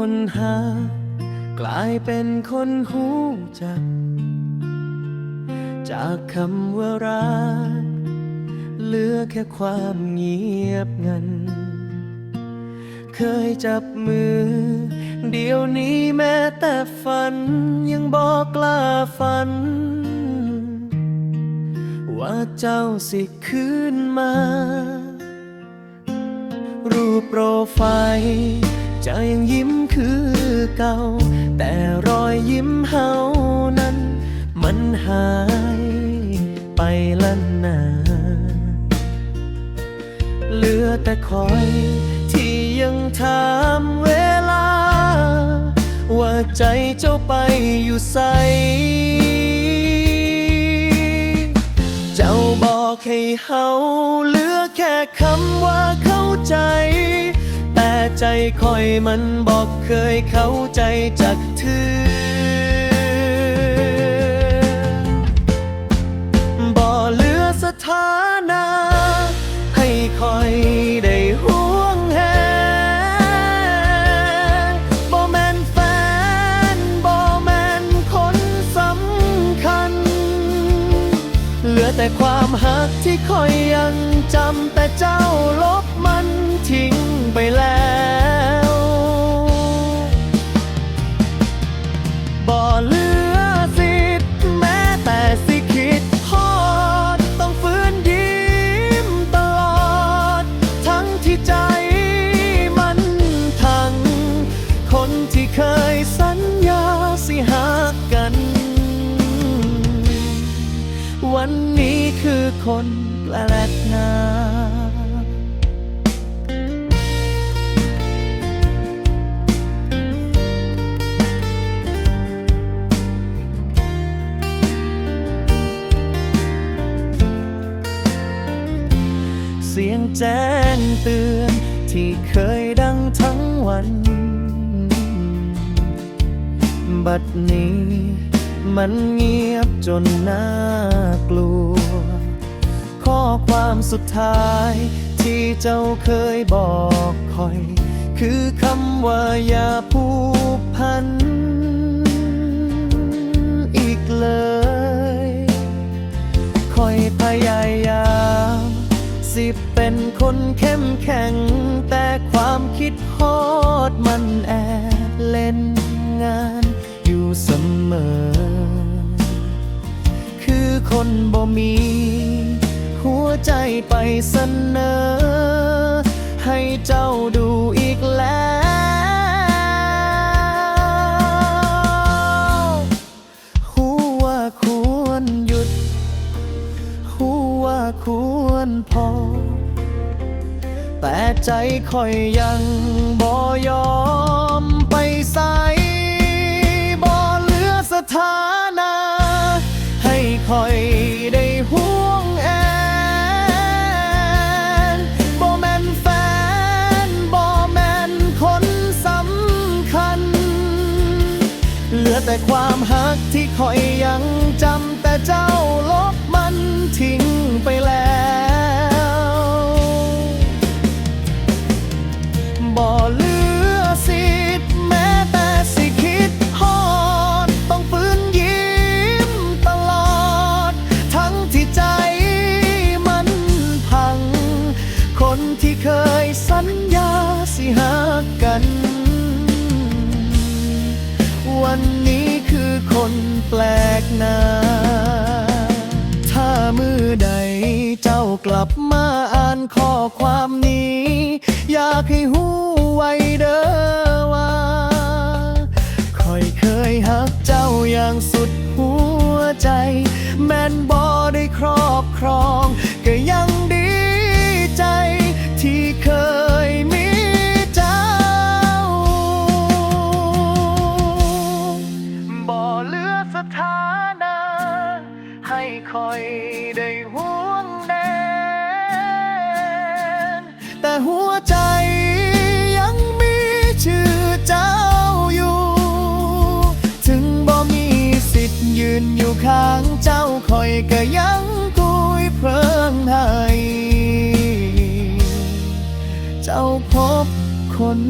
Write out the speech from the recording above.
คนหา กลายเป็นคนหูจัก จากคำว่ารักเหลือแค่ความเงียบงัน เคยจับมือ เดี๋ยวนี้แม้แต่ฝันยังบอกกล้าฝัน ว่าเจ้าสิคืนมา รูปโปรไฟล์ จะยังยิ้มคือเก่า แต่รอยยิ้มเฮานั้น มันหายไปละนาเหลือแต่คอยที่ยังถามเวลา ว่าใจเจ้าไปอยู่ใสเจ้าบอกให้เฮาเหลือแค่คำว่าเข้าใจ ใจคอยมันบอกเคยเข้าใจจากเธอ แต่ความหักที่คอยยังจำแต่เจ้าลบมันทิ้งไปแล้วบ่เหลือสิทธิ์แม้แต่สิคิดฮอดต้องฝืนยิ้มตลอด ทั้งที่เจ้า วันนี้คือคนแปลกหน้าเสียงแจ้งเตือนที่เคยดังทั้งวัน บัดนี้ มันเงียบจนน่ากลัว ข้อความสุดท้ายที่เจ้าเคยบอกคอย คือคำว่าอย่าผูกพัน อีกเลยคอยพยายามสิเป็นคนเข้มแข็ง แต่ความคิดฮอดมันแอบเล่นงานอยู่เสมอ คนบ่มี หัวใจไปเสนอ ให้เจ้าดูอีกแล้ว หูว่าควรหยุด หูว่าควรพอ แต่ใจคอยยัง แต่ความหักที่คอยยังจำแต่เจ้าลบมันทิ้งไปแล้ว บ่เหลือสิทธิ์แม้แต่สิคิดฮอด ต้องฝืนยิ้มตลอด ทั้งที่ใจมันพัง คนที่เคยสัญญาสิหากัน วันนี้ คนแปลกหน้า ถ้ามือใดเจ้ากลับมาอ่านข้อความนี้ อยากให้หูไว้เด้อว่าคอยเคยหักเจ้าอย่างสุดหัวใจ แม่นบ่ได้ครอบครอง ได้ห่วงแดนแต่หัวใจยังมีชื่อเจ้าอยู่ ถึงบ่มีสิทธิ์ยืนอยู่ข้างเจ้าคอยก็ยังกุยเพลิงให้ เจ้าพบคน